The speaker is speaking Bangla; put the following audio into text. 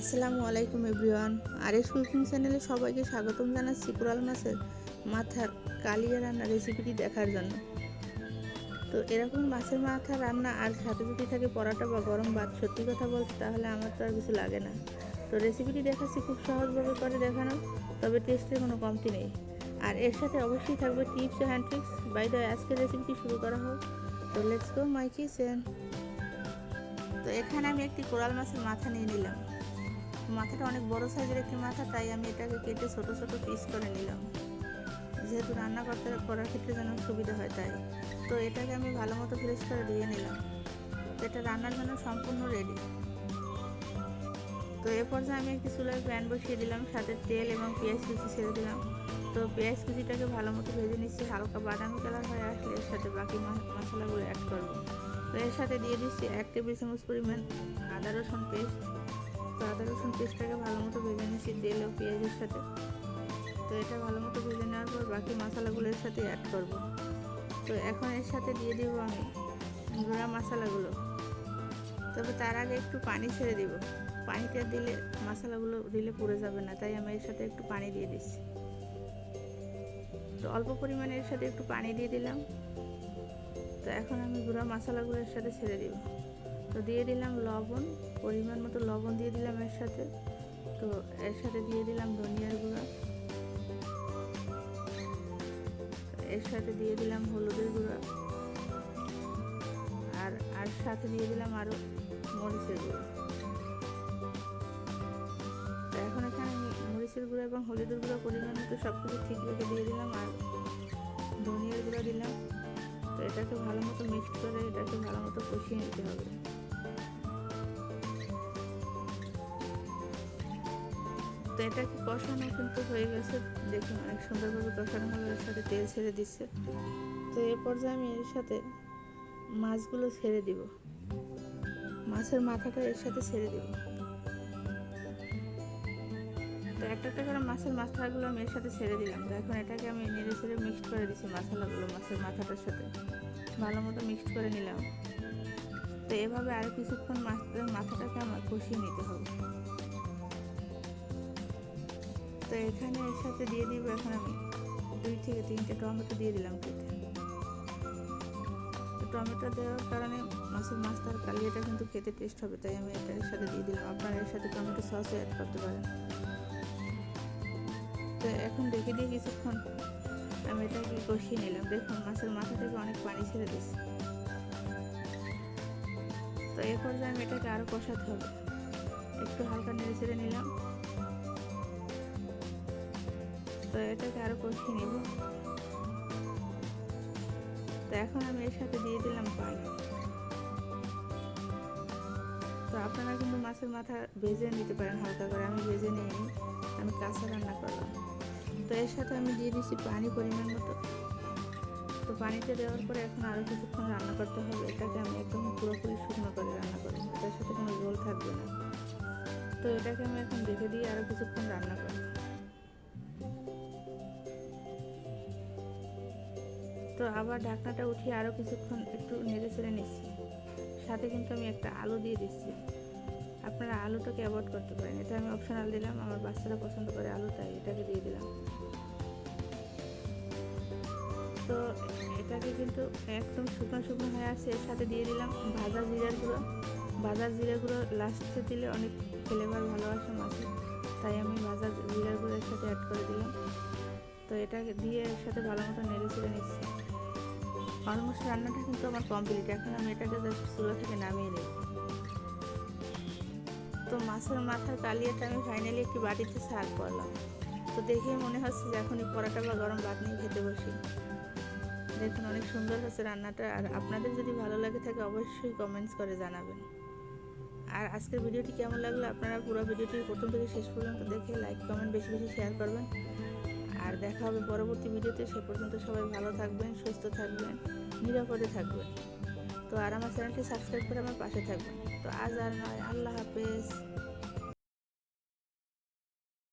আসসালামু আলাইকুম এভরিওয়ান। আর এস কুকিং চ্যানেলে সবাইকে স্বাগতম জানাচ্ছি কোরাল মাছের মাথার কালিয়া রান্নার রেসিপিটি দেখার জন্য। তো এরকম মাছের মাথা রান্না আর সাথে যদি থাকে পরাটা বা গরম ভাত, সত্যি কথা বলতে তাহলে আমার তো আর কিছু লাগে না। তো রেসিপিটি দেখাচ্ছি খুব সহজভাবে করে দেখানো, তবে টেস্টের কোনো কমতি নেই। আর এর সাথে অবশ্যই থাকবে tips and tricks by the আজকের রেসিপিটি শুরু করা হোক। তো লেটস গো মাই কিচেন তো এখানে আমি একটি কোরাল মাছের মাথা নিয়ে নিলাম। মাথাটা অনেক বড় সাইজের একটি মাথা, তাই আমি এটাকে কেটে ছোট ছোট পিস করে নিলাম। যেহেতু রান্না করতে করার ক্ষেত্রে যেন সুবিধা হয় তাই। তো এটাকে আমি ভালো মতো ফ্রেশ করে ধুয়ে নিলাম। এটা রান্নার জন্য সম্পূর্ণ রেডি তো এ পর্যায়ে আমি একটি চুলায় প্যান বসিয়ে দিলাম, সাথে তেল এবং পেঁয়াজ কুচি ছেড়ে দিলাম। তো পেঁয়াজ কুচিটাকে ভালো মতো ভেজে নিচ্ছি, হালকা বাদামি কালার হয়ে আসলে এর সাথে বাকি মশলাগুলো অ্যাড করব। তো এর সাথে দিয়ে দিচ্ছি এক টেবিল চামচ পরিমাণ আদা রসুন পেস্ট তো আদা রসুন পেস্টটাকে ভালো মতো ভেজে নিচ্ছি তেল ও পেঁয়াজের সাথে। তো এটা ভালো মতো ভেজে নেওয়ার পর বাকি মশলাগুলো এর সাথে অ্যাড করব। তো এখন এর সাথে দিয়ে দিব আমি গুঁড়া মশলাগুলো। তবে তার আগে একটু পানি ছেড়ে দিব। পানিটা দিলে মশলাগুলো দিলে পুড়ে যাবে না, তাই আমি এর সাথে একটু পানি দিয়ে দিচ্ছি। তো অল্প পরিমাণে এর সাথে একটু পানি দিয়ে দিলাম। তো এখন আমি গুঁড়া মশলাগুলো এর সাথে ছেড়ে দিব। তো দিয়ে দিলাম লবণ, পরিমাণ মতো লবণ দিয়ে দিলাম এর সাথে। তো এর সাথে দিয়ে দিলাম ধনিয়ার গুঁড়া। এর সাথে দিয়ে দিলাম হলুদের গুঁড়া। আর আর সাথে দিয়ে দিলাম আরও মরিচের গুঁড়ো। তো এখন এখানে মরিচের গুঁড়ো এবং হলুদের গুঁড়ো পরিমাণ মতো সব কিছু ঠিক রেখে দিয়ে দিলাম আর ধনিয়ার গুঁড়ো দিলাম। তো এটাকে ভালো মতো মিক্স করে এটাকে ভালো মতো কষিয়ে নিতে হবে। তো এটাকে কষানো কিন্তু হয়ে গেছে। দেখুন, অনেক সুন্দরভাবে কষানো হলো এর সাথে তেল ছেড়ে দিচ্ছে। তো এ পর্যায়ে আমি এর সাথে মাছগুলো ছেড়ে দিব। মাছের মাথাটা এর সাথে ছেড়ে দিব। তো একটা একটা করে মাছের মাথাগুলো আমি এর সাথে ছেড়ে দিলাম। তো এখন এটাকে আমি নেড়ে ছেড়ে মিক্সড করে দিচ্ছি মশলাগুলো, মাছের মাথাটার সাথে। ভালো মতো মিক্সড করে নিলাম। তো এভাবে আর কিছুক্ষণ মাছের মাথাটাকে আমার কষিয়ে নিতে হবে। তো এখানে এর সাথে দিয়ে দিব, এখন আমি দুই থেকে তিনটে টমেটো দিয়ে দিলাম টমেটো দেওয়ার কারণে মাছের মাছটার কালিয়াটা কিন্তু খেতে টেস্ট হবে, তাই আমি এটা এর সাথে দিয়ে দিলাম। আপনারা এর সাথে টমেটো সসও অ্যাড করতে পারেন। তো এখন দেখে দিয়ে কিছুক্ষণ আমি এটাকে কষিয়ে নিলাম। দেখুন, মাছের মাথা থেকে অনেক পানি ছেড়ে দিচ্ছে তো এ পর্যায়ে আমি এটাকে আরও কষাতে হবে। একটু হালকা নেড়ে ছেড়ে নিলাম। তো এটাকে আরও কষিয়ে নিব। তো এখন আমি এর সাথে দিয়ে দিলাম পানি। তো আপনারা কিন্তু মাছের মাথা ভেজে নিতে পারেন হালকা করে, আমি ভেজে নিইনি, আমি কাঁচা রান্না করলাম। তো এর সাথে আমি দিয়ে দিচ্ছি পানি পরিমাণ মতো। তো পানিটা দেওয়ার পরে এখন আরও কিছুক্ষণ রান্না করতে হবে, এটাকে আমি একদম পুরোপুরি শুকনো করে রান্না করব, এটার সাথে কোনো জল থাকবে না। তো এটাকে আমি এখন রেখে দিয়ে আরও কিছুক্ষণ রান্না করব। তো আবার ঢাকনাটা উঠিয়ে আরও কিছুক্ষণ একটু নেড়ে চেড়ে নিচ্ছি। সাথে কিন্তু আমি একটা আলু দিয়ে দিচ্ছি। আপনারা আলুটাকে অ্যাভয়েড করতে পারেন। এটা আমি অপশনাল দিলাম, আমার বাচ্চারা পছন্দ করে আলু, তাই এটাকে দিয়ে দিলাম। তো এটাকে কিন্তু একদম শুকনো শুকনো হয়ে আসছে এর সাথে দিয়ে দিলাম ভাজা জিরার গুঁড়ো। ভাজা জিরা গুঁড়ো লাস্টে দিলে অনেক ফ্লেভার ভালো আসে মাছে, তাই আমি ভাজা জিরার গুঁড়ো এর সাথে অ্যাড করে দিলাম। তো এটাকে দিয়ে এর সাথে ভালো মতো নেড়ে চেড়ে নিচ্ছি। অলমোস্ট রান্নাটা কিন্তু আমার কমপ্লিট এখন আমি এটাকে জাস্ট চুলা থেকে নামিয়ে নিই। তো মাছের মাথার কালিয়াটা আমি ফাইনালি একটি বাটিতে সার্ভ করলাম। তো দেখেই মনে হচ্ছে যে এখনই পরাটা বা গরম ভাত নিয়ে খেতে বসি। দেখুন, অনেক সুন্দর হচ্ছে রান্নাটা। আর আপনাদের যদি ভালো লাগে থাকে, অবশ্যই কমেন্টস করে জানাবেন। আর আজকের ভিডিওটি কেমন লাগল? আপনারা পুরো ভিডিওটি প্রথম থেকে শেষ পর্যন্ত দেখে লাইক কমেন্ট বেশি বেশি শেয়ার করবেন। আর দেখা হবে পরবর্তী ভিডিওতে। সে পর্যন্ত সবাই ভালো থাকবেন, সুস্থ থাকবেন, নিরাপদে থাকবেন। তো আর আমার চ্যানেলটি সাবস্ক্রাইব করে আমার পাশে থাকবেন। তো আজ আর নয়, আল্লাহ হাফেজ।